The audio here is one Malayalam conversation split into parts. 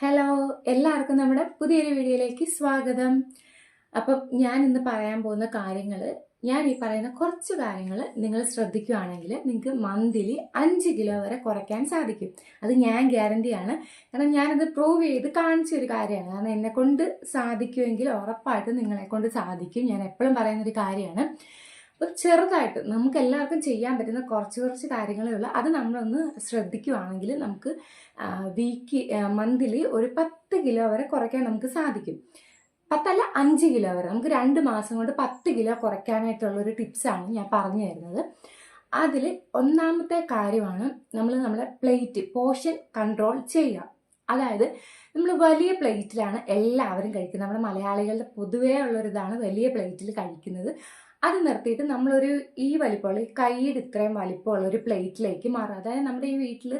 ഹലോ എല്ലാവർക്കും നമ്മുടെ പുതിയൊരു വീഡിയോയിലേക്ക് സ്വാഗതം. അപ്പം ഞാൻ ഇന്ന് പറയാൻ പോകുന്ന കാര്യങ്ങൾ ഞാൻ ഈ പറയുന്ന കുറച്ച് കാര്യങ്ങൾ നിങ്ങൾ ശ്രദ്ധിക്കുകയാണെങ്കിൽ നിങ്ങൾക്ക് മന്ത്ലി അഞ്ച് കിലോ വരെ കുറയ്ക്കാൻ സാധിക്കും. അത് ഞാൻ ഗ്യാരണ്ടിയാണ് കാരണം ഞാനത് പ്രൂവ് ചെയ്ത് കാണിച്ച ഒരു കാര്യമാണ്. കാരണം എന്നെ കൊണ്ട് സാധിക്കുമെങ്കിൽ ഉറപ്പായിട്ടും നിങ്ങളെ കൊണ്ട് സാധിക്കും. ഞാൻ എപ്പോഴും പറയുന്നൊരു കാര്യമാണ്. അപ്പോൾ ചെറുതായിട്ട് നമുക്ക് എല്ലാവർക്കും ചെയ്യാൻ പറ്റുന്ന കുറച്ച് കുറച്ച് കാര്യങ്ങളേ ഉള്ളൂ. അത് നമ്മളൊന്ന് ശ്രദ്ധിക്കുകയാണെങ്കിൽ നമുക്ക് വീക്ക് മന്ത്ലി ഒരു പത്ത് കിലോ വരെ കുറയ്ക്കാൻ നമുക്ക് സാധിക്കും. പത്തല്ല അഞ്ച് കിലോ വരെ. നമുക്ക് രണ്ട് മാസം കൊണ്ട് പത്ത് കിലോ കുറയ്ക്കാനായിട്ടുള്ള ഒരു ടിപ്സാണ് ഞാൻ പറഞ്ഞു തരുന്നത്. അതിൽ ഒന്നാമത്തെ കാര്യമാണ് നമ്മൾ നമ്മുടെ പ്ലേറ്റ് പോർഷൻ കൺട്രോൾ ചെയ്യുക. അതായത് നമ്മൾ വലിയ പ്ലേറ്റിലാണ് എല്ലാവരും കഴിക്കുന്നത്. നമ്മുടെ മലയാളികളുടെ പൊതുവേ ഉള്ളൊരിതാണ് വലിയ പ്ലേറ്റിൽ കഴിക്കുന്നത്. അത് നിർത്തിയിട്ട് നമ്മളൊരു ഈ വലിപ്പമുള്ള ഈ കൈയുടെ ഇത്രയും വലിപ്പമുള്ള ഒരു പ്ലേറ്റിലേക്ക് മാറുക. അതായത് നമ്മുടെ ഈ വീട്ടിൽ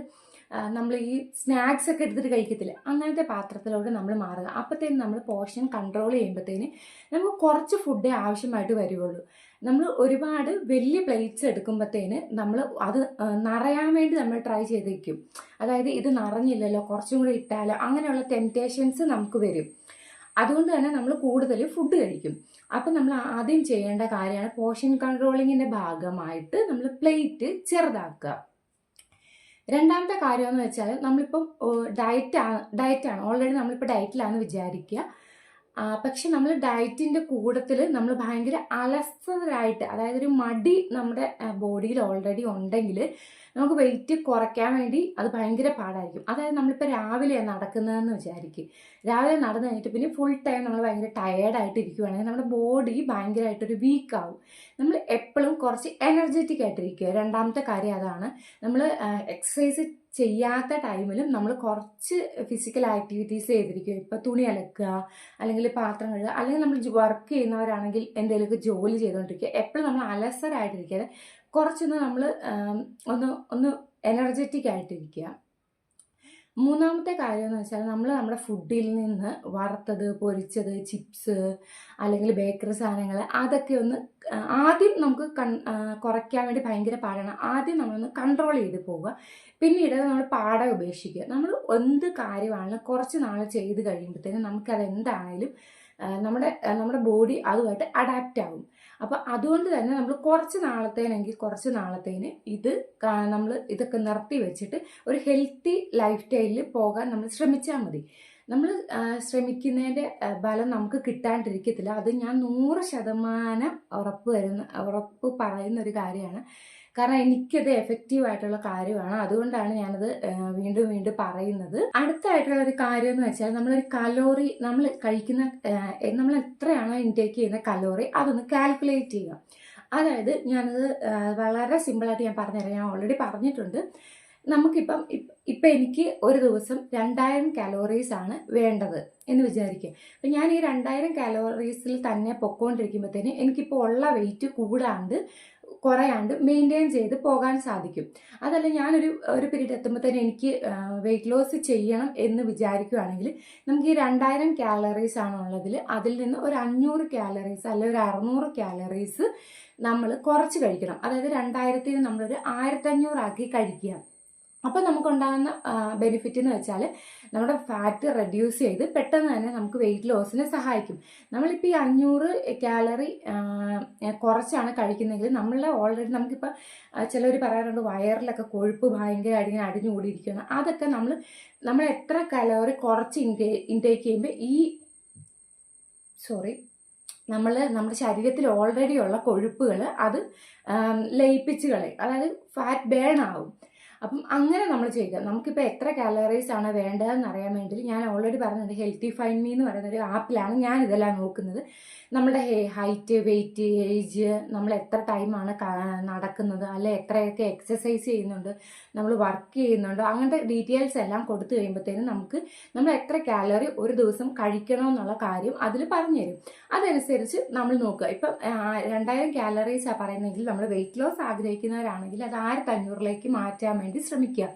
നമ്മൾ ഈ സ്നാക്സ് ഒക്കെ എടുത്തിട്ട് കഴിക്കത്തില്ല? അങ്ങനത്തെ പാത്രത്തിലോട്ട് നമ്മൾ മാറുക. അപ്പോഴത്തേനും നമ്മൾ പോർഷൻ കൺട്രോൾ ചെയ്യുമ്പോഴത്തേന് നമുക്ക് കുറച്ച് ഫുഡേ ആവശ്യമായിട്ട് വരുവുള്ളൂ. നമ്മൾ ഒരുപാട് വലിയ പ്ലേറ്റ്സ് എടുക്കുമ്പോഴത്തേന് നമ്മൾ അത് നിറയാൻ വേണ്ടി നമ്മൾ ട്രൈ ചെയ്തേക്കും അതായത് ഇത് നിറഞ്ഞില്ലല്ലോ കുറച്ചും കൂടി ഇട്ടാലോ അങ്ങനെയുള്ള ടെംപ്റ്റേഷൻസ് നമുക്ക് വരും. അതുകൊണ്ട് തന്നെ നമ്മൾ കൂടുതൽ ഫുഡ് കഴിക്കും. അപ്പം നമ്മൾ ആദ്യം ചെയ്യേണ്ട കാര്യമാണ് പോഷൻ കൺട്രോളിങ്ങിന്റെ ഭാഗമായിട്ട് നമ്മൾ പ്ലേറ്റ് ചെറുതാക്കുക. രണ്ടാമത്തെ കാര്യം എന്ന് വെച്ചാൽ നമ്മളിപ്പം ഡയറ്റ് ഡയറ്റാണ് ഓൾറെഡി നമ്മളിപ്പോൾ ഡയറ്റിലാണെന്ന് വിചാരിക്കുക. പക്ഷെ നമ്മൾ ഡയറ്റിന്റെ കൂടത്തിൽ നമ്മൾ ഭയങ്കര അലസരായിട്ട് അതായത് ഒരു മടി നമ്മുടെ ബോഡിയിൽ ഓൾറെഡി ഉണ്ടെങ്കിൽ നമുക്ക് വെയിറ്റ് കുറയ്ക്കാൻ വേണ്ടി അത് ഭയങ്കര പാടായിരിക്കും. അതായത് നമ്മളിപ്പോൾ രാവിലെ നടക്കുന്നതെന്ന് വിചാരിക്കും. രാവിലെ നടന്നു കഴിഞ്ഞിട്ട് പിന്നെ ഫുൾ ടൈം നമ്മൾ ഭയങ്കര ടയേർഡായിട്ട് ഇരിക്കുവാണെങ്കിൽ നമ്മുടെ ബോഡി ഭയങ്കരമായിട്ടൊരു വീക്ക് ആവും. നമ്മൾ എപ്പോഴും കുറച്ച് എനർജറ്റിക് ആയിട്ടിരിക്കുക. രണ്ടാമത്തെ കാര്യം അതാണ് നമ്മൾ എക്സസൈസ് ചെയ്യാത്ത ടൈമിലും നമ്മൾ കുറച്ച് ഫിസിക്കൽ ആക്ടിവിറ്റീസ് ചെയ്തിരിക്കുക ഇപ്പോൾ തുണി അലക്കുക അല്ലെങ്കിൽ പാത്രം കഴുകുക അല്ലെങ്കിൽ നമ്മൾ വർക്ക് ചെയ്യുന്നവരാണെങ്കിൽ എന്തെങ്കിലുമൊക്കെ ജോലി ചെയ്തുകൊണ്ടിരിക്കുക. എപ്പോഴും നമ്മൾ അലസരായിട്ടിരിക്കാതെ കുറച്ചൊന്ന് നമ്മൾ ഒന്ന് ഒന്ന് എനർജറ്റിക് ആയിട്ടിരിക്കുക. മൂന്നാമത്തെ കാര്യം എന്ന് വെച്ചാൽ നമ്മൾ നമ്മുടെ ഫുഡിൽ നിന്ന് വറുത്തത് പൊരിച്ചത് ചിപ്സ് അല്ലെങ്കിൽ ബേക്കറി സാധനങ്ങൾ അതൊക്കെ ഒന്ന് ആദ്യം നമുക്ക് കൺ കുറയ്ക്കാൻ വേണ്ടി ഭയങ്കര പാടാണ്. ആദ്യം നമ്മളൊന്ന് കൺട്രോൾ ചെയ്ത് പോവുക. പിന്നീട് നമ്മൾ പാടെ ഉപേക്ഷിക്കുക. നമ്മൾ എന്ത് കാര്യമാണെങ്കിലും കുറച്ച് നാൾ ചെയ്ത് കഴിയുമ്പോഴത്തേനും നമുക്കത് എന്തായാലും നമ്മുടെ നമ്മുടെ ബോഡി അതുമായിട്ട് അഡാപ്റ്റ് ആവും. അപ്പോൾ അതുകൊണ്ട് തന്നെ നമ്മൾ കുറച്ച് നാളത്തേനെങ്കിൽ കുറച്ച് നാളത്തേന് ഇത് നമ്മൾ ഇതൊക്കെ നിർത്തി വെച്ചിട്ട് ഒരു ഹെൽത്തി ലൈഫ് സ്റ്റൈലിൽ പോകാൻ നമ്മൾ ശ്രമിച്ചാൽ മതി. നമ്മൾ ശ്രമിക്കുന്നതിന്റെ ഫലം നമുക്ക് കിട്ടാണ്ടിരിക്കത്തില്ല. അത് ഞാൻ നൂറ് ശതമാനം ഉറപ്പ് വരുന്ന ഉറപ്പ് പറയുന്ന ഒരു കാര്യമാണ്. കാരണം എനിക്കത് എഫക്റ്റീവ് ആയിട്ടുള്ള കാര്യമാണ്. അതുകൊണ്ടാണ് ഞാനത് വീണ്ടും വീണ്ടും പറയുന്നത്. അടുത്തായിട്ടുള്ള ഒരു കാര്യം എന്ന് വെച്ചാൽ നമ്മളൊരു കലോറി നമ്മൾ കഴിക്കുന്ന നമ്മൾ എത്രയാണോ ഇൻടേക്ക് ചെയ്യുന്ന കലോറി അതൊന്ന് കാൽക്കുലേറ്റ് ചെയ്യുക. അതായത് ഞാനത് വളരെ സിമ്പിളായിട്ട് ഞാൻ പറഞ്ഞുതരാം. ഞാൻ ഓൾറെഡി പറഞ്ഞിട്ടുണ്ട്. നമുക്കിപ്പം ഇപ്പം എനിക്ക് ഒരു ദിവസം രണ്ടായിരം കാലോറീസ് ആണ് വേണ്ടത് എന്ന് വിചാരിക്കുക. അപ്പം ഞാൻ ഈ രണ്ടായിരം കാലോറീസിൽ തന്നെ പൊക്കോണ്ടിരിക്കുമ്പോഴത്തേന് എനിക്കിപ്പോൾ ഉള്ള വെയിറ്റ് കൂടാണ്ട് കുറയാണ്ട് മെയിന്റെയിൻ ചെയ്ത് പോകാൻ സാധിക്കും. അതല്ല ഞാനൊരു ഒരു പീരീഡ് എത്തുമ്പോൾ തന്നെ എനിക്ക് വെയിറ്റ് ലോസ് ചെയ്യണം എന്ന് വിചാരിക്കുകയാണെങ്കിൽ നമുക്ക് ഈ രണ്ടായിരം കാലറീസ് ആണുള്ളതിൽ അതിൽ നിന്ന് ഒരു അഞ്ഞൂറ് കാലറീസ് അല്ലെങ്കിൽ ഒരു അറുന്നൂറ് കാലറീസ് നമ്മൾ കുറച്ച് കഴിക്കണം. അതായത് രണ്ടായിരത്തിന് നമ്മളൊരു ആയിരത്തഞ്ഞൂറാക്കി കഴിക്കുക. അപ്പോൾ നമുക്കുണ്ടാകുന്ന ബെനിഫിറ്റ് എന്ന് വെച്ചാൽ നമ്മുടെ ഫാറ്റ് റെഡ്യൂസ് ചെയ്ത് പെട്ടെന്ന് തന്നെ നമുക്ക് വെയിറ്റ് ലോസിനെ സഹായിക്കും. നമ്മളിപ്പോൾ ഈ അഞ്ഞൂറ് കാലറി കുറച്ചാണ് കഴിക്കുന്നതെങ്കിൽ നമ്മളെ ഓൾറെഡി നമുക്കിപ്പോൾ ചിലർ പറയാറുണ്ട് വയറിലൊക്കെ കൊഴുപ്പ് ഭയങ്കരമായിട്ട് ഇങ്ങനെ അടിഞ്ഞു കൂടിയിരിക്കുകയാണ് അതൊക്കെ നമ്മൾ നമ്മൾ എത്ര കലോറി കുറച്ച് ഇൻടേ ഇൻടേക്ക് ചെയ്യുമ്പോൾ ഈ സോറി നമ്മൾ നമ്മുടെ ശരീരത്തിൽ ഓൾറെഡി ഉള്ള കൊഴുപ്പുകൾ അത് ലയിപ്പിച്ച് കളയും. അതായത് ഫാറ്റ് ബേൺ ആവും. അപ്പം അങ്ങനെ നമ്മൾ ചെയ്യുക. നമുക്കിപ്പോൾ എത്ര കാലറീസ് ആണ് വേണ്ടതെന്ന് അറിയാൻ വേണ്ടി ഞാൻ ഓൾറെഡി പറഞ്ഞത് ഹെൽത്തി ഫൈൻ മീ എന്ന് പറയുന്ന ഒരു ആപ്പിലാണ് ഞാൻ ഇതെല്ലാം നോക്കുന്നത്. നമ്മുടെ ഹൈറ്റ് വെയിറ്റ് ഏജ് നമ്മൾ എത്ര ടൈമാണ് നടക്കുന്നത് അല്ലെ എത്രയൊക്കെ എക്സസൈസ് ചെയ്യുന്നുണ്ട് നമ്മൾ വർക്ക് ചെയ്യുന്നുണ്ടോ അങ്ങനത്തെ ഡീറ്റെയിൽസ് എല്ലാം കൊടുത്തു കഴിയുമ്പോഴത്തേനും നമുക്ക് നമ്മൾ എത്ര കാലറി ഒരു ദിവസം കഴിക്കണമെന്നുള്ള കാര്യം അതിൽ പറഞ്ഞു തരും അതനുസരിച്ച് നമ്മൾ നോക്കുക. ഇപ്പം രണ്ടായിരം കാലറീസാണ് പറയുന്നതെങ്കിൽ നമ്മൾ വെയിറ്റ് ലോസ് ആഗ്രഹിക്കുന്നവരാണെങ്കിൽ അത് ആയിരത്തി അഞ്ഞൂറിലേക്ക് മാറ്റാൻ ശ്രമിക്കുക.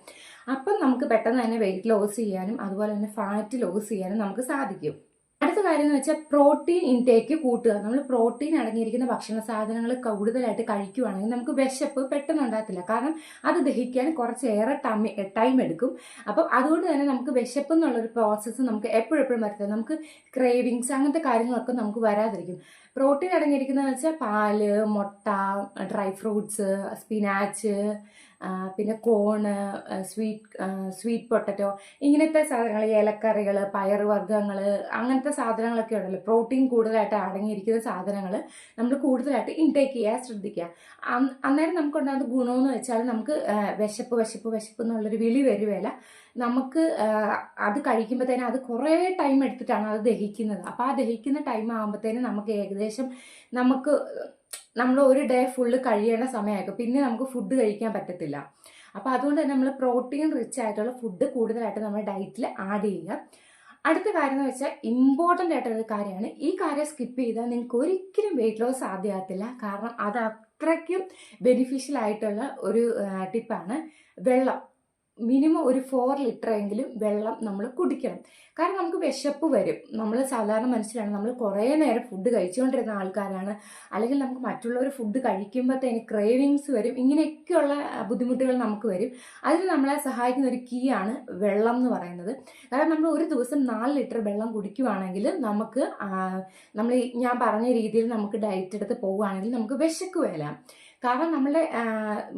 അപ്പം നമുക്ക് പെട്ടെന്ന് തന്നെ വെയിറ്റ് ലോസ് ചെയ്യാനും അതുപോലെ തന്നെ ഫാറ്റ് ലോസ് ചെയ്യാനും നമുക്ക് സാധിക്കും. അടുത്ത കാര്യം എന്ന് വെച്ചാൽ പ്രോട്ടീൻ ഇൻടേക്ക് കൂട്ടുക. നമ്മൾ പ്രോട്ടീൻ അടങ്ങിയിരിക്കുന്ന ഭക്ഷണ സാധനങ്ങൾ കൂടുതലായിട്ട് കഴിക്കുവാണെങ്കിൽ നമുക്ക് വിശപ്പ് പെട്ടെന്ന് ഉണ്ടാകത്തില്ല. കാരണം അത് ദഹിക്കാൻ കുറച്ചേറെ ടൈം ടൈം എടുക്കും. അപ്പം അതുകൊണ്ട് തന്നെ നമുക്ക് വിശപ്പ് എന്നുള്ളൊരു പ്രോസസ്സ് നമുക്ക് എപ്പോഴെപ്പോഴും വരത്തില്ല നമുക്ക് ക്രേവിങ്സ് അങ്ങനത്തെ കാര്യങ്ങളൊക്കെ നമുക്ക് വരാതിരിക്കും. പ്രോട്ടീൻ അടങ്ങിയിരിക്കുന്നതെന്ന് വെച്ചാൽ പാൽ മുട്ട ഡ്രൈ ഫ്രൂട്ട്സ് സ്പിനാച്ച് പിന്നെ കോണ് സ്വീറ്റ് സ്വീറ്റ് പൊട്ടറ്റോ ഇങ്ങനത്തെ സാധനങ്ങൾ ഇലക്കറികൾ പയറുവർഗങ്ങൾ അങ്ങനത്തെ സാധനങ്ങളൊക്കെ ഉണ്ടല്ലോ. പ്രോട്ടീൻ കൂടുതലായിട്ട് അടങ്ങിയിരിക്കുന്ന സാധനങ്ങൾ നമ്മൾ കൂടുതലായിട്ട് ഇൻടേക്ക് ചെയ്യാൻ ശ്രദ്ധിക്കുക. അന്ന് അന്നേരം നമുക്കുണ്ടാകുന്ന ഗുണമെന്ന് വെച്ചാൽ നമുക്ക് വിശപ്പ് വിശപ്പ് വിശപ്പ് എന്നുള്ളൊരു വിളി വരുവേല. നമുക്ക് അത് കഴിക്കുമ്പോഴത്തേനും അത് കുറേ ടൈം എടുത്തിട്ടാണ് അത് ദഹിക്കുന്നത്. അപ്പോൾ ആ ദഹിക്കുന്ന ടൈം ആകുമ്പോഴത്തേനും നമുക്ക് ഏകദേശം നമുക്ക് നമ്മൾ ഒരു ഡേ ഫുള്ള് കഴിയേണ്ട സമയമായിരിക്കും. പിന്നെ നമുക്ക് ഫുഡ് കഴിക്കാൻ പറ്റത്തില്ല. അപ്പോൾ അതുകൊണ്ട് തന്നെ നമ്മൾ പ്രോട്ടീൻ റിച്ച് ആയിട്ടുള്ള ഫുഡ് കൂടുതലായിട്ട് നമ്മുടെ ഡയറ്റിൽ ആഡ് ചെയ്യുക. അടുത്ത കാര്യം എന്ന് വെച്ചാൽ ഇമ്പോർട്ടന്റ് ആയിട്ടുള്ള കാര്യമാണ്. ഈ കാര്യം സ്കിപ്പ് ചെയ്താൽ നിങ്ങൾക്ക് ഒരിക്കലും വെയിറ്റ് ലോസ് സാധ്യമാകത്തില്ല. കാരണം അത് അത്രയ്ക്കും ബെനിഫിഷ്യൽ ആയിട്ടുള്ള ഒരു ടിപ്പാണ് വെള്ളം. മിനിമം ഒരു ഫോർ ലിറ്റർ എങ്കിലും വെള്ളം നമ്മൾ കുടിക്കണം. കാരണം നമുക്ക് വിശപ്പ് വരും. നമ്മൾ സാധാരണ മനുഷ്യരാണ് നമ്മൾ കുറേ നേരം ഫുഡ് കഴിച്ചുകൊണ്ടിരുന്ന ആൾക്കാരാണ്. അല്ലെങ്കിൽ നമുക്ക് മറ്റുള്ളവർ ഫുഡ് കഴിക്കുമ്പോഴത്തേന് ക്രേവിങ്സ് വരും. ഇങ്ങനെയൊക്കെയുള്ള ബുദ്ധിമുട്ടുകൾ നമുക്ക് വരും. അതിന് നമ്മളെ സഹായിക്കുന്ന ഒരു കീ ആണ് വെള്ളം എന്ന് പറയുന്നത്. കാരണം നമ്മൾ ഒരു ദിവസം നാല് ലിറ്റർ വെള്ളം കുടിക്കുവാണെങ്കിൽ നമുക്ക് നമ്മൾ ഞാൻ പറഞ്ഞ രീതിയിൽ നമുക്ക് ഡയറ്റ് എടുത്ത് പോവുകയാണെങ്കിൽ നമുക്ക് വിശക്കുകയില്ല കാരണം നമ്മുടെ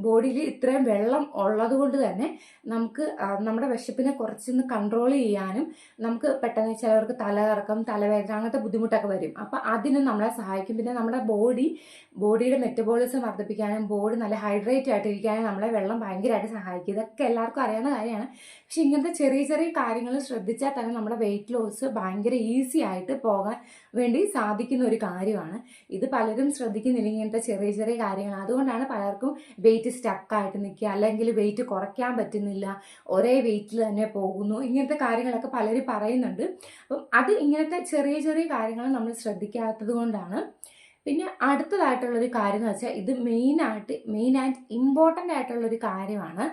ബോഡിയിൽ ഇത്രയും വെള്ളം ഉള്ളത് കൊണ്ട് തന്നെ നമുക്ക് നമ്മുടെ വിശപ്പിനെ കുറച്ചൊന്ന് കൺട്രോൾ ചെയ്യാനും നമുക്ക് പെട്ടെന്ന് ചിലവർക്ക് തലകറക്കം തലവേദന അങ്ങനത്തെ ബുദ്ധിമുട്ടൊക്കെ വരും. അപ്പം അതിനും നമ്മളെ സഹായിക്കും. പിന്നെ നമ്മുടെ ബോഡി ബോഡിയുടെ മെറ്റബോളിസം വർദ്ധിപ്പിക്കാനും ബോഡി നല്ല ഹൈഡ്രേറ്റ് ആയിട്ടിരിക്കാനും നമ്മളെ വെള്ളം ഭയങ്കരമായിട്ട് സഹായിക്കും. ഇതൊക്കെ എല്ലാവർക്കും അറിയാവുന്ന കാര്യമാണ്. പക്ഷെ ഇങ്ങനത്തെ ചെറിയ ചെറിയ കാര്യങ്ങൾ ശ്രദ്ധിച്ചാൽ തന്നെ നമ്മുടെ വെയിറ്റ് ലോസ് ഭയങ്കര ഈസി ആയിട്ട് പോകാൻ വേണ്ടി സാധിക്കുന്ന ഒരു കാര്യമാണ്. ഇത് പലരും ശ്രദ്ധിക്കുന്നില്ല ഇങ്ങനത്തെ ചെറിയ ചെറിയ കാര്യങ്ങൾ. അതുകൊണ്ടാണ് പലർക്കും വെയിറ്റ് സ്റ്റക്കായിട്ട് നിൽക്കുക അല്ലെങ്കിൽ വെയിറ്റ് കുറയ്ക്കാൻ പറ്റുന്നില്ല ഒരേ വെയിറ്റിൽ തന്നെ പോകുന്നു ഇങ്ങനത്തെ കാര്യങ്ങളൊക്കെ പലരും പറയുന്നുണ്ട്. അപ്പം അത് ഇങ്ങനത്തെ ചെറിയ ചെറിയ കാര്യങ്ങൾ നമ്മൾ ശ്രദ്ധിക്കാത്തത് കൊണ്ടാണ്. പിന്നെ അടുത്തതായിട്ടുള്ളൊരു കാര്യം എന്ന് വെച്ചാൽ ഇത് മെയിനായിട്ട് മെയിൻ ആൻഡ് ഇമ്പോർട്ടന്റ് ആയിട്ടുള്ളൊരു കാര്യമാണ്.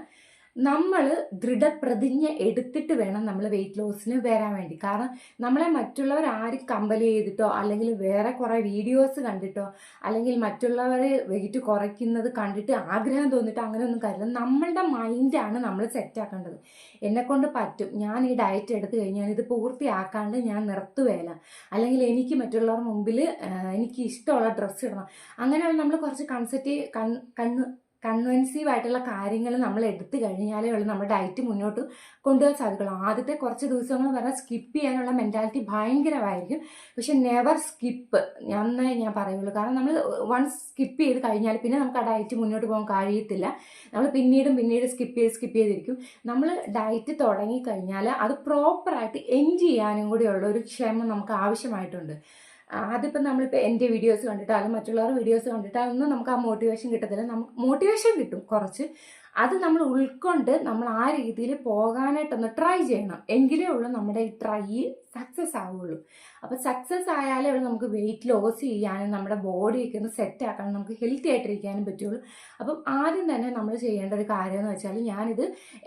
നമ്മൾ ദൃഢപ്രതിജ്ഞ എടുത്തിട്ട് വേണം നമ്മൾ വെയിറ്റ് ലോസിന് വരാൻ വേണ്ടി. കാരണം നമ്മളെ മറ്റുള്ളവർ ആരും കമ്പൽ ചെയ്തിട്ടോ അല്ലെങ്കിൽ വേറെ കുറേ വീഡിയോസ് കണ്ടിട്ടോ അല്ലെങ്കിൽ മറ്റുള്ളവർ വെയിറ്റ് കുറയ്ക്കുന്നത് കണ്ടിട്ട് ആഗ്രഹം തോന്നിട്ടോ അങ്ങനെയൊന്നും കരുതണം നമ്മളുടെ മൈൻഡാണ് നമ്മൾ സെറ്റാക്കേണ്ടത് എന്നെ കൊണ്ട് പറ്റും. ഞാൻ ഈ ഡയറ്റ് എടുത്തു കഴിഞ്ഞാൽ ഇത് പൂർത്തിയാക്കാണ്ട് ഞാൻ നിർത്തുവേല അല്ലെങ്കിൽ എനിക്ക് മറ്റുള്ളവരുടെ മുമ്പിൽ എനിക്ക് ഇഷ്ടമുള്ള ഡ്രസ്സ് ഇടണം. അങ്ങനെയുള്ള നമ്മൾ കുറച്ച് കൺസെറ്റ് കൺ കണ്ണ് കൺവെൻസീവ് ആയിട്ടുള്ള കാര്യങ്ങൾ നമ്മൾ എടുത്തു കഴിഞ്ഞാലേ ഉള്ളൂ നമ്മുടെ ഡയറ്റ് മുന്നോട്ട് കൊണ്ടുപോകാൻ സാധിക്കുള്ളൂ. ആദ്യത്തെ കുറച്ച് ദിവസങ്ങൾ പറഞ്ഞാൽ സ്കിപ്പ് ചെയ്യാനുള്ള മെന്റാലിറ്റി ഭയങ്കരമായിരിക്കും. പക്ഷെ നെവർ സ്കിപ്പ് എന്നേ ഞാൻ പറയുള്ളൂ. കാരണം നമ്മൾ വൺസ് സ്കിപ്പ് ചെയ്ത് കഴിഞ്ഞാൽ പിന്നെ നമുക്ക് ആ ഡയറ്റ് മുന്നോട്ട് പോകാൻ കഴിയത്തില്ല. നമ്മൾ പിന്നീടും പിന്നീട് സ്കിപ്പ് ചെയ്ത് സ്കിപ്പ് ചെയ്തിരിക്കും. നമ്മൾ ഡയറ്റ് തുടങ്ങിക്കഴിഞ്ഞാൽ അത് പ്രോപ്പറായിട്ട് എൻഡ് ചെയ്യാനും കൂടിയുള്ള ഒരു ക്ഷമ നമുക്ക് ആവശ്യമായിട്ടുണ്ട്. അതിപ്പോൾ നമ്മളിപ്പോൾ എന്റെ വീഡിയോസ് കണ്ടിട്ട് അല്ലെങ്കിൽ മറ്റുള്ളവരുടെ വീഡിയോസ് കണ്ടിട്ട് അതൊന്നും നമുക്ക് ആ മോട്ടിവേഷൻ കിട്ടത്തില്ല. നമുക്ക് മോട്ടിവേഷൻ കിട്ടും കുറച്ച്. അത് നമ്മൾ ഉൾക്കൊണ്ട് നമ്മൾ ആ രീതിയിൽ പോകാനായിട്ടൊന്ന് ട്രൈ ചെയ്യണം. എങ്കിലേ ഉള്ളൂ നമ്മുടെ ഈ ട്രൈ സക്സസ് ആവുള്ളൂ. അപ്പോൾ സക്സസ് ആയാലേ ഉള്ളൂ നമുക്ക് വെയിറ്റ് ലോസ് ചെയ്യാനും നമ്മുടെ ബോഡിയൊക്കെ ഒന്ന് സെറ്റ് ആക്കാനും നമുക്ക് ഹെൽത്തി ആയിട്ടിരിക്കാനും പറ്റുള്ളൂ. അപ്പം ആദ്യം തന്നെ നമ്മൾ ചെയ്യേണ്ട ഒരു കാര്യം എന്ന് വെച്ചാൽ ഞാനിത്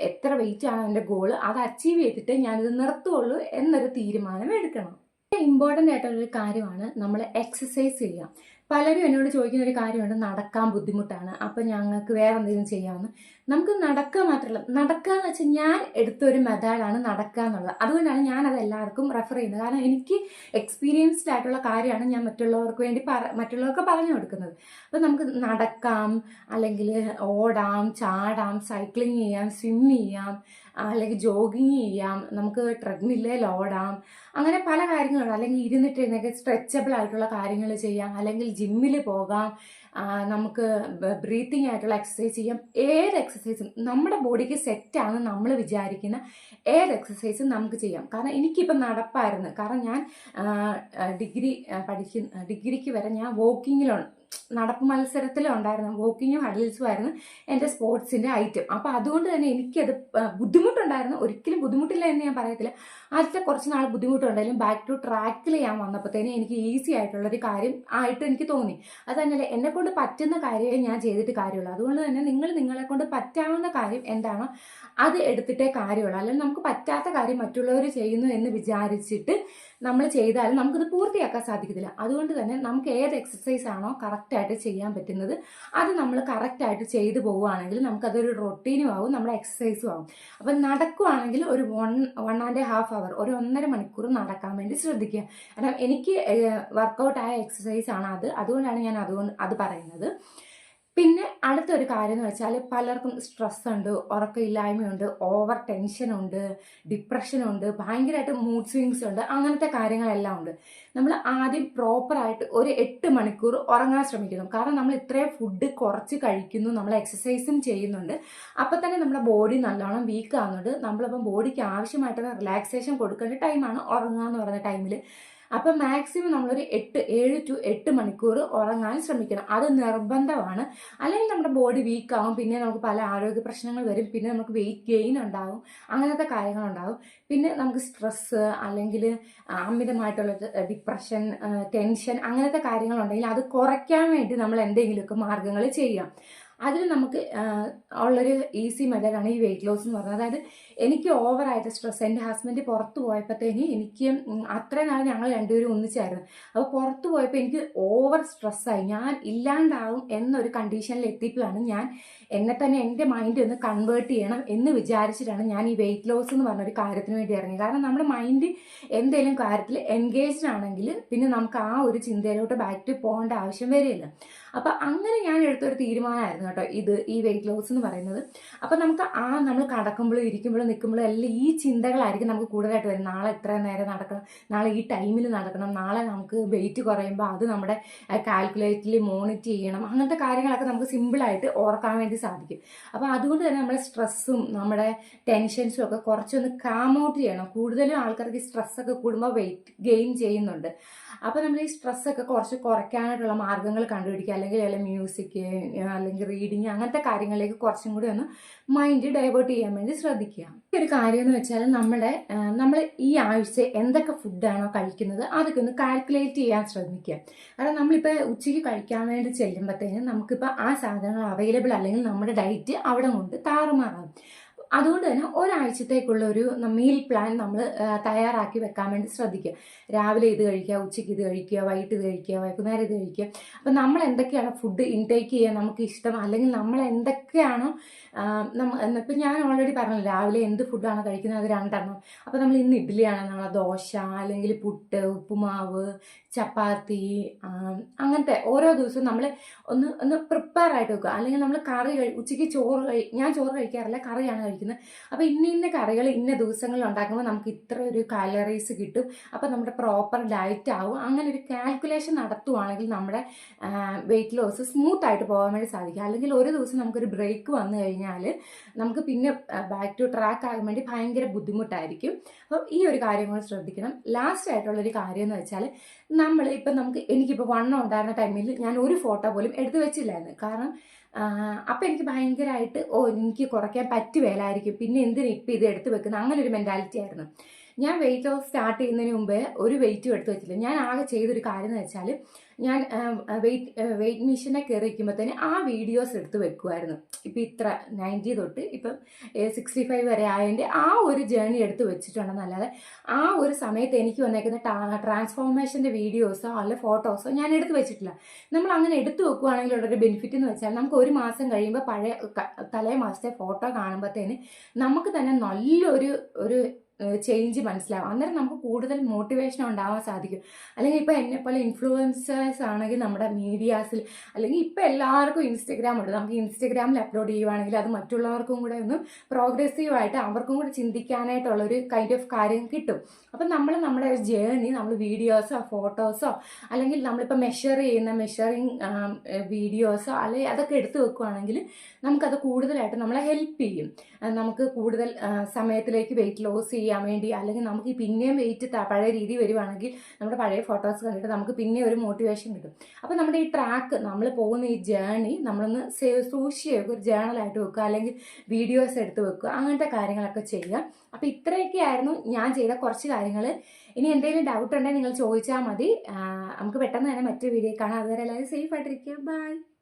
എത്ര വെയിറ്റ് ആണ് എന്റെ ഗോൾ അത് അച്ചീവ് ചെയ്തിട്ട് ഞാനിത് നിർത്തുള്ളൂ എന്നൊരു തീരുമാനം എടുക്കണം. ഇമ്പോർട്ടന്റ് ആയിട്ടുള്ളൊരു കാര്യമാണ് നമ്മൾ എക്സസൈസ് ചെയ്യുക പലരും എന്നോട് ചോദിക്കുന്ന ഒരു കാര്യമുണ്ട് നടക്കാൻ ബുദ്ധിമുട്ടാണ് അപ്പം ഞങ്ങൾക്ക് വേറെ എന്തെങ്കിലും ചെയ്യാമെന്ന്. നമുക്ക് നടക്കുക മാത്രമല്ല നടക്കുക എന്ന് വെച്ചാൽ ഞാൻ എടുത്തൊരു മെത്തേഡാണ് നടക്കുക എന്നുള്ളത്. അതുകൊണ്ടാണ് ഞാൻ അത് എല്ലാവർക്കും റെഫർ ചെയ്യുന്നത്. കാരണം എനിക്ക് എക്സ്പീരിയൻസ്ഡ് ആയിട്ടുള്ള കാര്യമാണ് ഞാൻ മറ്റുള്ളവർക്ക് വേണ്ടി പറ മറ്റുള്ളവർക്ക് പറഞ്ഞു കൊടുക്കുന്നത്. അപ്പോൾ നമുക്ക് നടക്കാം അല്ലെങ്കിൽ ഓടാം ചാടാം സൈക്ലിംഗ് ചെയ്യാം സ്വിം ചെയ്യാം അല്ലെങ്കിൽ ജോഗിങ് ചെയ്യാം നമുക്ക് ട്രെഡ്മില്ലിൽ ഓടാം അങ്ങനെ പല കാര്യങ്ങളുണ്ട്. അല്ലെങ്കിൽ ഇരുന്നിട്ട് സ്ട്രെച്ചബിൾ ആയിട്ടുള്ള കാര്യങ്ങൾ ചെയ്യാം അല്ലെങ്കിൽ ജിമ്മിൽ പോകാം നമുക്ക് ബ്രീത്തിങ് ആയിട്ടുള്ള എക്സസൈസ് ചെയ്യാം. ഏത് എക്സസൈസും നമ്മുടെ ബോഡിക്ക് സെറ്റാണ് നമ്മൾ വിചാരിക്കുന്ന ഏത് എക്സസൈസും നമുക്ക് ചെയ്യാം. കാരണം എനിക്കിപ്പോൾ നടപ്പായിരുന്നു. കാരണം ഞാൻ ഡിഗ്രി പഠിക്കുന്ന ഡിഗ്രിക്ക് വരെ ഞാൻ വോക്കിങ്ങിലാണ് നടപ്പ് മത്സരത്തിലും ഉണ്ടായിരുന്നു. വോക്കിങ്ങും ഹഡിൽസും ആയിരുന്നു എന്റെ സ്പോർട്സിന്റെ ഐറ്റം അപ്പോൾ അതുകൊണ്ട് തന്നെ എനിക്കത് ബുദ്ധിമുട്ടുണ്ടായിരുന്നു. ഒരിക്കലും ബുദ്ധിമുട്ടില്ല എന്ന് ഞാൻ പറയത്തില്ല. ആദ്യത്തെ കുറച്ച് നാൾ ബുദ്ധിമുട്ടുണ്ടായാലും ബാക്ക് ടു ട്രാക്കിൽ ഞാൻ വന്നപ്പോഴത്തേനും എനിക്ക് ഈസി ആയിട്ടുള്ളൊരു കാര്യം ആയിട്ട് എനിക്ക് തോന്നി. അത് തന്നെയല്ല എന്നെ കൊണ്ട് പറ്റുന്ന കാര്യമേ ഞാൻ ചെയ്തിട്ട് കാര്യമുള്ളൂ. അതുകൊണ്ട് തന്നെ നിങ്ങൾ നിങ്ങളെ കൊണ്ട് പറ്റാവുന്ന കാര്യം എന്താണോ അത് എടുത്തിട്ടേ കാര്യമുള്ളൂ. അല്ലെങ്കിൽ നമുക്ക് പറ്റാത്ത കാര്യം മറ്റുള്ളവർ ചെയ്യുന്നു എന്ന് വിചാരിച്ചിട്ട് നമ്മൾ ചെയ്താലും നമുക്കത് പൂർത്തിയാക്കാൻ സാധിക്കത്തില്ല. അതുകൊണ്ട് തന്നെ നമുക്ക് ഏത് എക്സസൈസ് ആണോ കറക്റ്റായിട്ട് ചെയ്യാൻ പറ്റുന്നത് അത് നമ്മൾ കറക്റ്റായിട്ട് ചെയ്തു പോവുകയാണെങ്കിൽ നമുക്കതൊരു റൊട്ടീനും ആവും നമ്മുടെ എക്സസൈസും ആവും. അപ്പം നടക്കുകയാണെങ്കിൽ ഒരു one one and half hour ഒരു ഒന്നര മണിക്കൂർ നടക്കാൻ വേണ്ടി ശ്രദ്ധിക്കുക. കാരണം എനിക്ക് വർക്കൗട്ടായ എക്സസൈസ് ആണ് അത്. അതുകൊണ്ടാണ് ഞാൻ അതുകൊണ്ട് അത് പറയുന്നത്. പിന്നെ അടുത്തൊരു കാര്യം എന്ന് വെച്ചാൽ പലർക്കും സ്ട്രെസ് ഉണ്ട് ഉറക്കമില്ലായ്മയുണ്ട് ഓവർ ടെൻഷനുണ്ട് ഡിപ്രഷനുണ്ട് ഭയങ്കരമായിട്ട് മൂഡ് സ്വിങ്സ് ഉണ്ട് അങ്ങനത്തെ കാര്യങ്ങളെല്ലാം ഉണ്ട്. നമ്മൾ ആദ്യം പ്രോപ്പറായിട്ട് ഒരു എട്ട് മണിക്കൂർ ഉറങ്ങാൻ ശ്രമിക്കുന്നു. കാരണം നമ്മൾ ഇത്രയും ഫുഡ് കുറച്ച് കഴിക്കുന്നു നമ്മൾ എക്സസൈസും ചെയ്യുന്നുണ്ട്. അപ്പം തന്നെ നമ്മുടെ ബോഡി നല്ലോണം വീക്ക് ആകുന്നുണ്ട് നമ്മളിപ്പം ബോഡിക്ക് ആവശ്യമായിട്ടുള്ള റിലാക്സേഷൻ കൊടുക്കേണ്ട ടൈമാണ് ഉറങ്ങുക എന്ന് പറയുന്ന ടൈമിൽ അപ്പം മാക്സിമം നമ്മളൊരു എട്ട് ഏഴ് ടു എട്ട് മണിക്കൂർ ഉറങ്ങാൻ ശ്രമിക്കണം. അത് നിർബന്ധമാണ്. അല്ലെങ്കിൽ നമ്മുടെ ബോഡി വീക്ക് ആവും പിന്നെ നമുക്ക് പല ആരോഗ്യ പ്രശ്നങ്ങൾ വരും പിന്നെ നമുക്ക് വെയിറ്റ് ഗെയിൻ ഉണ്ടാവും അങ്ങനത്തെ കാര്യങ്ങൾ ഉണ്ടാവും പിന്നെ നമുക്ക് സ്ട്രെസ്സ് അല്ലെങ്കിൽ അമിതമായിട്ടുള്ള ഡിപ്രഷൻ ടെൻഷൻ അങ്ങനത്തെ കാര്യങ്ങളുണ്ടെങ്കിൽ അത് കുറയ്ക്കാൻ വേണ്ടി നമ്മൾ എന്തെങ്കിലുമൊക്കെ മാർഗങ്ങൾ ചെയ്യാം. അതിന് നമുക്ക് ഉള്ളൊരു ഈസി മെത്തേഡാണ് ഈ വെയിറ്റ് ലോസ് എന്ന് പറയുന്നത്. അതായത് എനിക്ക് ഓവറായിട്ട് സ്ട്രെസ് എന്റെ ഹസ്ബൻഡ് പുറത്ത് പോയപ്പോഴത്തേന് എനിക്ക് അത്ര നാൾ ഞങ്ങൾ രണ്ടുപേരും ഒന്നിച്ചായിരുന്നു. അപ്പോൾ പുറത്ത് പോയപ്പോൾ എനിക്ക് ഓവർ സ്ട്രെസ്സായി ഞാൻ ഇല്ലാണ്ടാവും എന്നൊരു കണ്ടീഷനിൽ എത്തിയപ്പോഴാണ് ഞാൻ എന്നെ തന്നെ എന്റെ മൈൻഡ് ഒന്ന് കൺവേർട്ട് ചെയ്യണം എന്ന് വിചാരിച്ചിട്ടാണ് ഞാൻ ഈ വെയിറ്റ് ലോസ് എന്ന് പറഞ്ഞൊരു കാര്യത്തിന് വേണ്ടി ഇറങ്ങി കാരണം നമ്മുടെ മൈൻഡ് എന്തെങ്കിലും കാര്യത്തിൽ എൻഗേജ്ഡ് ആണെങ്കിൽ പിന്നെ നമുക്ക് ആ ഒരു ചിന്തയിലോട്ട് ബാക്ക് ടു പോകേണ്ട ആവശ്യം വരില്ല. അപ്പോൾ അങ്ങനെ ഞാൻ എടുത്തൊരു തീരുമാനമായിരുന്നു കേട്ടോ ഇത് ഈ വെയിറ്റ് ലോസ് എന്ന് പറയുന്നത്. അപ്പോൾ നമുക്ക് ആ നമ്മൾ കടക്കുമ്പോഴും ഇരിക്കുമ്പോഴും നിൽക്കുമ്പോഴും എല്ലാം ഈ ചിന്തകളായിരിക്കും നമുക്ക് കൂടുതലായിട്ട് വരും നാളെ എത്ര നേരം നടക്കണം നാളെ ഈ ടൈമിൽ നടക്കണം നാളെ നമുക്ക് വെയിറ്റ് കുറയുമ്പോൾ അത് നമ്മുടെ കാൽക്കുലേറ്ററിൽ മോണിറ്റർ ചെയ്യണം അങ്ങനത്തെ കാര്യങ്ങളൊക്കെ നമുക്ക് സിമ്പിളായിട്ട് ഓർക്കാൻ വേണ്ടി സാധിക്കും. അപ്പോൾ അതുകൊണ്ട് തന്നെ നമ്മുടെ സ്ട്രെസ്സും നമ്മുടെ ടെൻഷൻസും ഒക്കെ കുറച്ചൊന്ന് കാം ഔട്ട് ചെയ്യണം. കൂടുതലും ആൾക്കാർക്ക് സ്ട്രെസ്സൊക്കെ കൂടുമ്പോൾ വെയിറ്റ് ഗെയിൻ ചെയ്യുന്നുണ്ട്. അപ്പോൾ നമ്മൾ ഈ സ്ട്രെസ്സൊക്കെ കുറച്ച് കുറയ്ക്കാനായിട്ടുള്ള മാർഗങ്ങൾ കണ്ടുപിടിക്കുക. അല്ലെങ്കിൽ വല്ല മ്യൂസിക് അല്ലെങ്കിൽ റീഡിങ് അങ്ങനത്തെ കാര്യങ്ങളിലേക്ക് കുറച്ചും കൂടി ഒന്ന് മൈൻഡ് ഡൈവേർട്ട് ചെയ്യാൻ വേണ്ടി ശ്രദ്ധിക്കുക. ഒരു കാര്യം എന്ന് വെച്ചാൽ നമ്മുടെ നമ്മൾ ഈ ആഴ്ച എന്തൊക്കെ ഫുഡാണോ കഴിക്കുന്നത് അതൊക്കെ ഒന്ന് കാൽക്കുലേറ്റ് ചെയ്യാൻ ശ്രമിക്കുക കാരണം നമ്മളിപ്പോൾ ഉച്ചയ്ക്ക് കഴിക്കാൻ വേണ്ടി ചെല്ലുമ്പോഴത്തേനും നമുക്കിപ്പോൾ ആ സാധനങ്ങൾ അവൈലബിൾ അല്ലെങ്കിൽ നമ്മുടെ ഡയറ്റ് അവിടെ കൊണ്ട് താറുമാറാകും അതുകൊണ്ട് തന്നെ ഒരാഴ്ചത്തേക്കുള്ള ഒരു മീൽ പ്ലാൻ നമ്മൾ തയ്യാറാക്കി വെക്കാൻ വേണ്ടി ശ്രദ്ധിക്കുക. രാവിലെ ഇത് കഴിക്കുക ഉച്ചയ്ക്ക് ഇത് കഴിക്കുക വൈകിട്ട് ഇത് കഴിക്കുക വൈകുന്നേരം ഇത് കഴിക്കുക. അപ്പം നമ്മൾ എന്തൊക്കെയാണ് ഫുഡ് ഇൻടേക്ക് ചെയ്യുക നമുക്ക് ഇഷ്ടം? അല്ലെങ്കിൽ നമ്മൾ എന്തൊക്കെയാണോ ഇപ്പം ഞാൻ ഓൾറെഡി പറഞ്ഞു രാവിലെ എന്ത് ഫുഡാണ് കഴിക്കുന്നത് അത് രണ്ടെണ്ണം. അപ്പം നമ്മൾ ഇന്ന് ഇഡ്ഡലിയാണ് നമ്മളെ ദോശ അല്ലെങ്കിൽ പുട്ട് ഉപ്പുമാവ് ചപ്പാത്തി അങ്ങനത്തെ ഓരോ ദിവസവും നമ്മൾ ഒന്ന് ഒന്ന് പ്രിപ്പയർ ആയിട്ട് വെക്കുക. അല്ലെങ്കിൽ നമ്മൾ കറി ഉച്ചയ്ക്ക് ചോറ് കഴി ഞാൻ ചോറ് കഴിക്കാറില്ല കറിയാണ് കഴിക്കുന്നത്. അപ്പോൾ ഇന്ന ഇന്ന കറികൾ ഇന്ന ദിവസങ്ങളിൽ ഉണ്ടാക്കുമ്പോൾ നമുക്ക് ഇത്ര ഒരു കാലറീസ് കിട്ടും. അപ്പോൾ നമ്മുടെ പ്രോപ്പർ ഡയറ്റ് ആവും. അങ്ങനെ ഒരു കാൽക്കുലേഷൻ നടത്തുവാണെങ്കിൽ നമ്മുടെ വെയിറ്റ് ലോസ് സ്മൂത്ത് ആയിട്ട് പോകാൻ വേണ്ടി സാധിക്കും. അല്ലെങ്കിൽ ഒരു ദിവസം നമുക്കൊരു ബ്രേക്ക് വന്നു കഴിഞ്ഞാൽ നമുക്ക് പിന്നെ ബാക്ക് ടു ട്രാക്ക് ആകാൻ വേണ്ടി ഭയങ്കര ബുദ്ധിമുട്ടായിരിക്കും. അപ്പോൾ ഈ ഒരു കാര്യം കൂടെ ശ്രദ്ധിക്കണം. ലാസ്റ്റ് ആയിട്ടുള്ളൊരു കാര്യം എന്ന് വെച്ചാൽ നമ്മൾ ഇപ്പം നമുക്ക് എനിക്കിപ്പോൾ വണ്ണം ഉണ്ടായിരുന്ന ടൈമിൽ ഞാൻ ഒരു ഫോട്ടോ പോലും എടുത്തു വെച്ചില്ലായിരുന്നു. കാരണം അപ്പം എനിക്ക് ഭയങ്കരമായിട്ട് ഓ എനിക്ക് കുറയ്ക്കാൻ പറ്റുവേലായിരിക്കും. പിന്നെ എന്തിനാ ഇപ്പം ഇത് എടുത്തു വെക്കുന്നത് അങ്ങനെ ഒരു മെന്റാലിറ്റി ആയിരുന്നു. ഞാൻ വെയിറ്റ് ലോസ് സ്റ്റാർട്ട് ചെയ്യുന്നതിന് മുമ്പേ ഒരു വെയിറ്റും എടുത്ത് വെച്ചില്ല. ഞാൻ ആകെ ചെയ്തൊരു കാര്യം എന്ന് വെച്ചാൽ ഞാൻ വെയിറ്റ് വെയിറ്റ് മെഷീനെ കയറി വയ്ക്കുമ്പോൾ തന്നെ ആ വീഡിയോസ് എടുത്ത് വെക്കുമായിരുന്നു ഇപ്പം ഇത്ര നയന്റി തൊട്ട് ഇപ്പം സിക്സ്റ്റി ഫൈവ് വരെ ആയതിന്റെ ആ ഒരു ജേണി എടുത്ത് വെച്ചിട്ടുണ്ടെന്നല്ലാതെ ആ ഒരു സമയത്ത് എനിക്ക് വന്നേക്കുന്ന ട്രാൻസ്ഫോർമേഷന്റെ വീഡിയോസോ അല്ല ഫോട്ടോസോ ഞാൻ എടുത്ത് വെച്ചിട്ടില്ല. നമ്മൾ അങ്ങനെ എടുത്ത് വെക്കുവാണെങ്കിൽ ഉള്ളൊരു ബെനിഫിറ്റ് എന്ന് വെച്ചാൽ നമുക്ക് ഒരു മാസം കഴിയുമ്പോൾ പഴയ തലേ മാസത്തെ ഫോട്ടോ കാണുമ്പോഴത്തേന് നമുക്ക് തന്നെ നല്ലൊരു ഒരു ചേഞ്ച് മനസ്സിലാവും. അന്നേരം നമുക്ക് കൂടുതൽ മോട്ടിവേഷൻ ഉണ്ടാവാൻ സാധിക്കും. അല്ലെങ്കിൽ ഇപ്പോൾ എന്നെ പോലെ ഇൻഫ്ലുവൻസേഴ്സ് ആണെങ്കിൽ നമ്മുടെ മീഡിയാസിൽ അല്ലെങ്കിൽ ഇപ്പോൾ എല്ലാവർക്കും ഇൻസ്റ്റഗ്രാം ഉണ്ട്. നമുക്ക് ഇൻസ്റ്റഗ്രാമിൽ അപ്ലോഡ് ചെയ്യുവാണെങ്കിൽ അത് മറ്റുള്ളവർക്കും കൂടെ ഒന്ന് പ്രോഗ്രസീവായിട്ട് അവർക്കും കൂടെ ചിന്തിക്കാനായിട്ടുള്ളൊരു കൈൻഡ് ഓഫ് കാര്യം കിട്ടും. അപ്പം നമ്മൾ നമ്മുടെ ജേർണി നമ്മൾ വീഡിയോസോ ഫോട്ടോസോ അല്ലെങ്കിൽ നമ്മളിപ്പോൾ മെഷർ ചെയ്യുന്ന മെഷറിങ് വീഡിയോസോ അല്ലെങ്കിൽ അതൊക്കെ എടുത്തു വെക്കുവാണെങ്കിൽ നമുക്കത് കൂടുതലായിട്ട് നമ്മളെ ഹെൽപ്പ് ചെയ്യും. നമുക്ക് കൂടുതൽ സമയത്തിലേക്ക് വെയിറ്റ് ലോസ് ചെയ്യാൻ വേണ്ടി അല്ലെങ്കിൽ നമുക്ക് പിന്നെയും വെയിറ്റ് പഴയ രീതി വരുവാണെങ്കിൽ നമ്മുടെ പഴയ ഫോട്ടോസ് കണ്ടിട്ട് നമുക്ക് പിന്നെ ഒരു മോട്ടിവേഷൻ കിട്ടും. അപ്പോൾ നമ്മുടെ ഈ ട്രാക്ക് നമ്മൾ പോകുന്ന ഈ ജേണി നമ്മളൊന്ന് സേവ് സൂക്ഷിച്ച് വെക്കുക. ഒരു ജേണലായിട്ട് വെക്കുക അല്ലെങ്കിൽ വീഡിയോസ് എടുത്ത് വെക്കുക. അങ്ങനത്തെ കാര്യങ്ങളൊക്കെ ചെയ്യുക. അപ്പോൾ ഇത്രയൊക്കെ ആയിരുന്നു ഞാൻ ചെയ്ത കുറച്ച് കാര്യങ്ങൾ ഇനി എന്തെങ്കിലും ഡൗട്ട് ഉണ്ടെങ്കിൽ നിങ്ങൾ ചോദിച്ചാൽ മതി. നമുക്ക് പെട്ടെന്ന് തന്നെ മറ്റൊരു വീഡിയോ കാണാം. അതുവരെ എല്ലാവരും സേഫ് ആയിട്ടിരിക്കുക. ബൈ